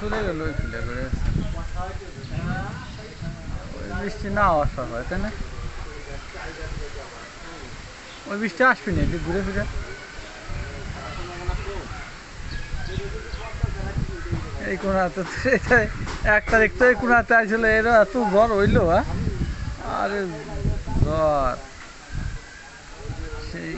ঘুরে গেল ওই ফিলে করে ওই বৃষ্টি না ওই বৃষ্টি আসবি ঘুরে ফিরে? এই এক তারিখ তো এই কোনাতে আসলে এরা এত জ্বর হইল হ্যাঁ? আরে জ্বর। সেই